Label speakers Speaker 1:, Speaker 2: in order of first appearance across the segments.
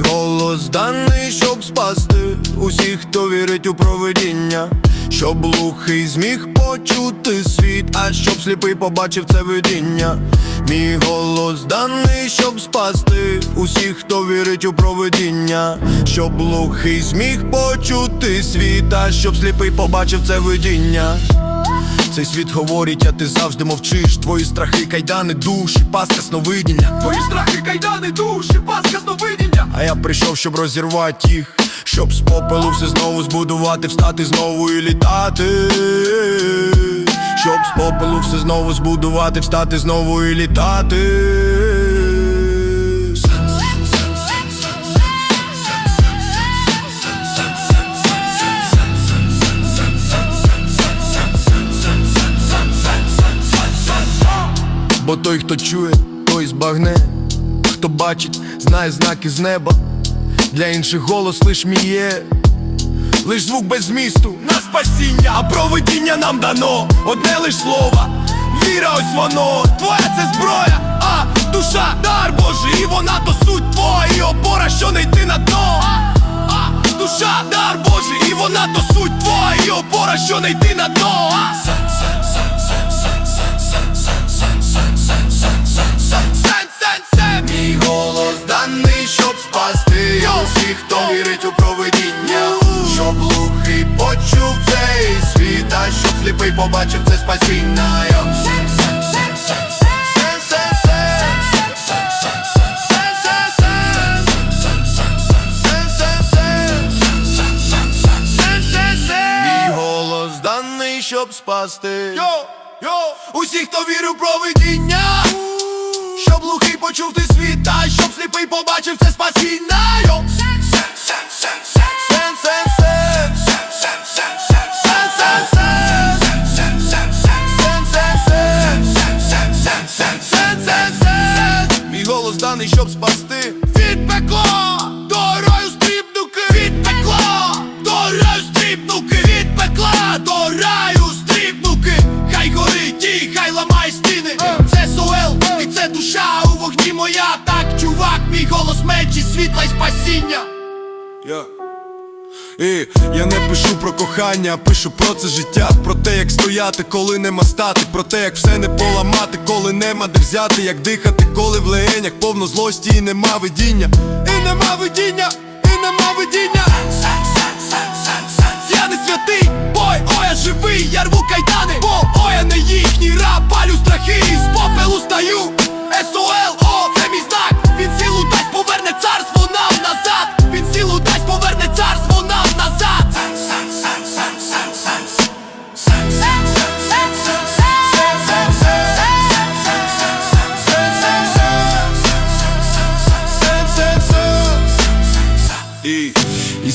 Speaker 1: голос даний, щоб спасти усіх, хто вірить у провидіння, щоб глухий зміг почути світ, а щоб сліпий побачив це видіння. Мій голос даний, щоб спасти усіх, хто вірить у провидіння, щоб глухий зміг почути світ, а щоб сліпий побачив це видіння. Цей світ говорить, а ти завжди мовчиш. Твої страхи, кайдани, душі, паска сновидіння.
Speaker 2: Твої страхи, кайдани, душі, паска сновидіння
Speaker 1: А я прийшов, щоб розірвати їх, щоб з попелу все знову збудувати, встати знову і літати. Щоб з попелу все знову збудувати, встати знову і літати. Бо той, хто чує, той збагне, хто бачить, знає знаки з неба. Для інших голос лиш мій є, лиш звук без змісту на спасіння, а провидіння нам дано, одне лиш слово, віра, ось воно, твоя це зброя, а душа, дар Божий, і вона то суть твоя, і опора, що не йти на дно. А, душа, дар Божий, і вона то суть твоя, і опора, що не йти на дно. А. сліпий побачив це спасіння. Мій голос даний, щоб спасти Йо, йо, усіх, хто вірив провидіння Щоб глухий почув ти світ, а щоб сліпий побачив це спасіння Йо. Щоб спасти. Від пекла до раю стрібнуки Від пекла до раю стрібнуки Від пекла до раю стрібнуки Хай горить і хай ламає стіни. Це Соел і це душа у вогні моя. Так, чувак, мій голос мечі, світла й спасіння і я не пишу про кохання, пишу про це життя, про те, як стояти, коли нема стати, про те, як все не поламати, коли нема де взяти, як дихати, коли в легенях повно злості. І нема видіння, і нема видіння, і нема видіння. Я не святий, бой, о, я живий, я рву кайдани, бо о, я не їхній раб,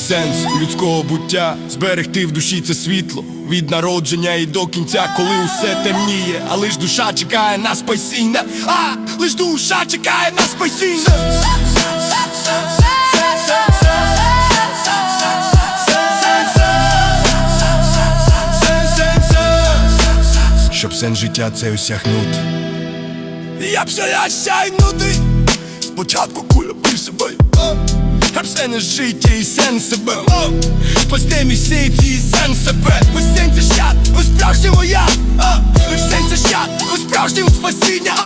Speaker 1: сенс людського буття. Зберегти в душі це світло від народження і до кінця, коли усе темніє, а лиш душа чекає на спасіння, а лиш душа чекає на спасіння. Щоб сенс життя це осягнути. Я б осягнути Спочатку куля бив себе А все не життя і сенс себе Спасти мій світ і сенс себе Ось сенс щад, у справжньому я Ось сенс щад, у справжньому спасіння